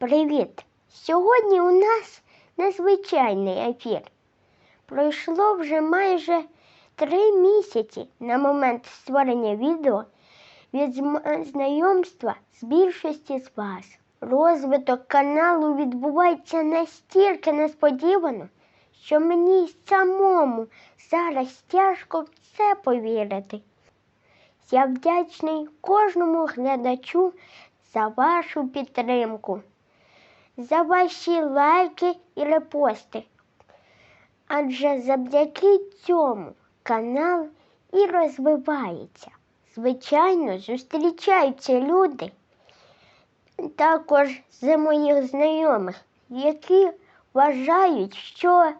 Привіт! Сьогодні у нас незвичайний ефір. Пройшло вже майже три місяці на момент створення відео від знайомства з більшості з вас. Розвиток каналу відбувається настільки несподівано, що мені самому зараз тяжко в це повірити. Я вдячний кожному глядачу за вашу підтримку, за ваші лайки і репости. Адже завдяки цьому канал і розвивається. Звичайно, зустрічаються люди, також з моїх знайомих, які вважають, що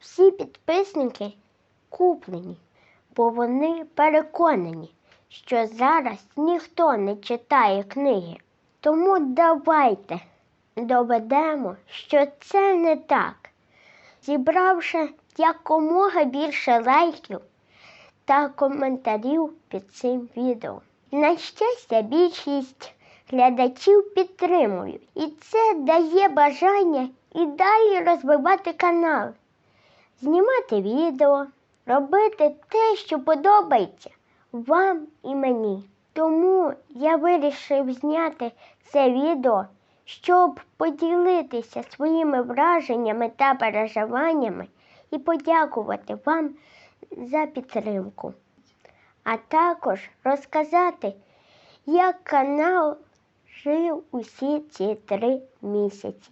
всі підписники куплені, бо вони переконані, що зараз ніхто не читає книги. Тому давайте доведемо, що це не так, зібравши якомога більше лайків та коментарів під цим відео. На щастя, більшість глядачів підтримують, і це дає бажання і далі розвивати канал, знімати відео, робити те, що подобається вам і мені. Тому я вирішив зняти це відео, щоб поділитися своїми враженнями та переживаннями і подякувати вам за підтримку. А також розказати, як канал жив усі ці три місяці.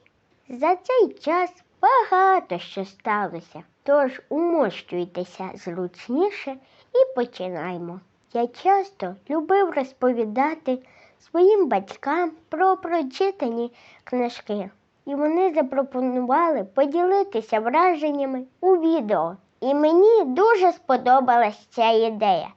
За цей час багато що сталося, тож умощуйтеся зручніше і починаємо. Я часто любив розповідати своїм батькам про прочитані книжки, і вони запропонували поділитися враженнями у відео. І мені дуже сподобалась ця ідея,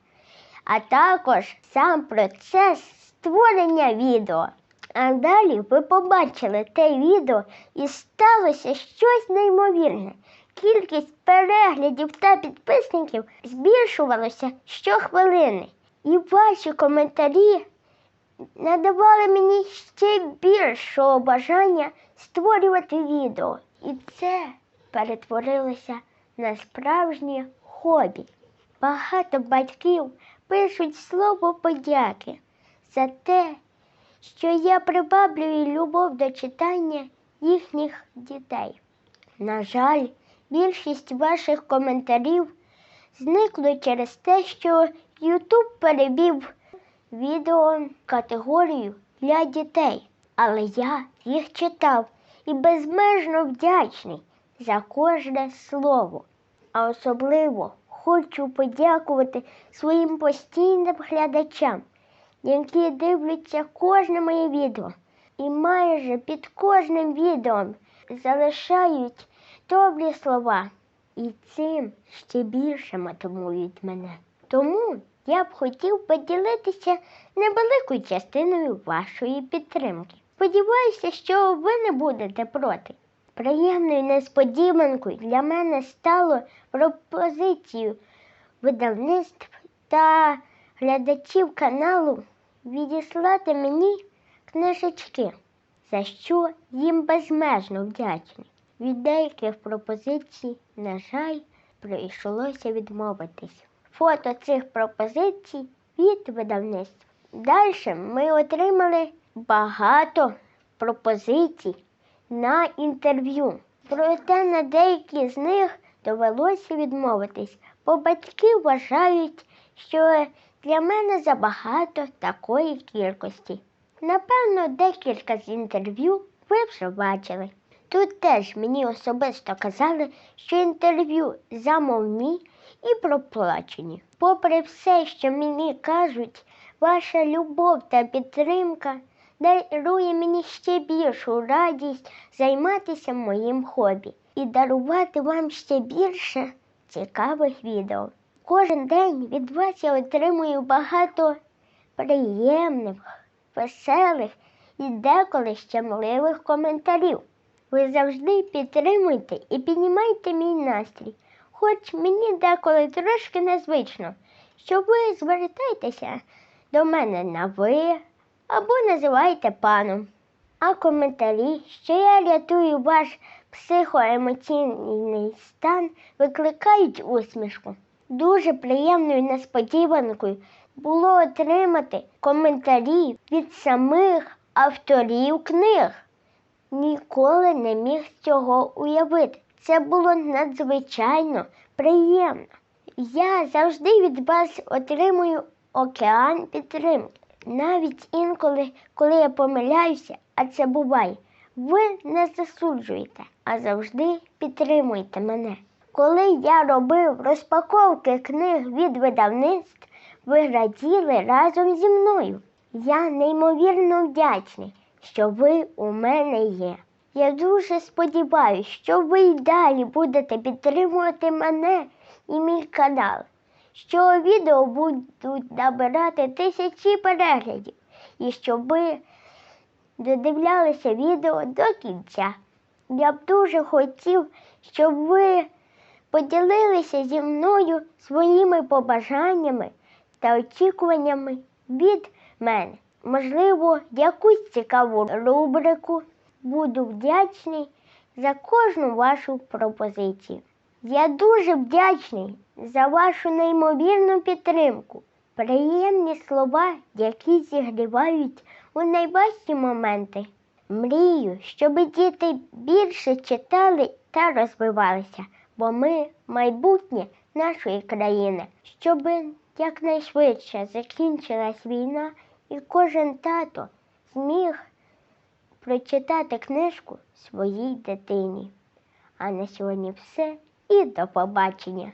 а також сам процес створення відео. А далі ви побачили те відео і сталося щось неймовірне. Кількість переглядів та підписників збільшувалася щохвилини. І ваші коментарі надавали мені ще більшого бажання створювати відео. І це перетворилося на справжнє хобі. Багато батьків пишуть слово подяки за те, що я приваблюю любов до читання їхніх дітей. На жаль, більшість ваших коментарів зникли через те, що YouTube перевів відео категорію для дітей. Але я їх читав і безмежно вдячний за кожне слово. А особливо хочу подякувати своїм постійним глядачам, які дивляться кожне моє відео. І майже під кожним відео залишають добрі слова. І цим ще більше мотивують мене. Тому я б хотів поділитися невеликою частиною вашої підтримки. Сподіваюся, що ви не будете проти. Приємною несподіванкою для мене стало пропозицію видавництв та глядачів каналу відіслати мені книжечки, за що їм безмежно вдячний. Від деяких пропозицій, на жаль, прийшлося відмовитись. Фото цих пропозицій від видавництва. Далі ми отримали багато пропозицій на інтерв'ю. Проте на деякі з них довелося відмовитись, бо батьки вважають, що для мене забагато такої кількості. Напевно, декілька з інтерв'ю ви вже бачили. Тут теж мені особисто казали, що інтерв'ю замовні і проплачені. Попри все, що мені кажуть, ваша любов та підтримка дарує мені ще більшу радість займатися моїм хобі і дарувати вам ще більше цікавих відео. Кожен день від вас я отримую багато приємних, веселих і деколи щемливих коментарів. Ви завжди підтримуєте і піднімаєте мій настрій, хоч мені деколи трошки незвично, що ви звертаєтеся до мене на ви або називаєте паном. А коментарі, що я рятую ваш психоемоційний стан, викликають усмішку. Дуже приємною несподіванкою було отримати коментарі від самих авторів книг. Ніколи не міг цього уявити. Це було надзвичайно приємно. Я завжди від вас отримую океан підтримки. Навіть інколи, коли я помиляюся, а це буває, ви не засуджуєте, а завжди підтримуєте мене. Коли я робив розпаковки книг від видавництв, ви раділи разом зі мною. Я неймовірно вдячний, що ви у мене є. Я дуже сподіваюся, що ви й далі будете підтримувати мене і мій канал, що відео будуть набирати тисячі переглядів і щоб ви додивлялися відео до кінця. Я б дуже хотів, щоб ви поділилися зі мною своїми побажаннями та очікуваннями від мене. Можливо, якусь цікаву рубрику. Буду вдячний за кожну вашу пропозицію. Я дуже вдячний за вашу неймовірну підтримку, приємні слова, які зігрівають у найважчі моменти. Мрію, щоб діти більше читали та розвивалися, бо ми майбутнє нашої країни, щоб якнайшвидше закінчилась війна і кожен тато зміг прочитати книжку своїй дитині. А на сьогодні все і до побачення.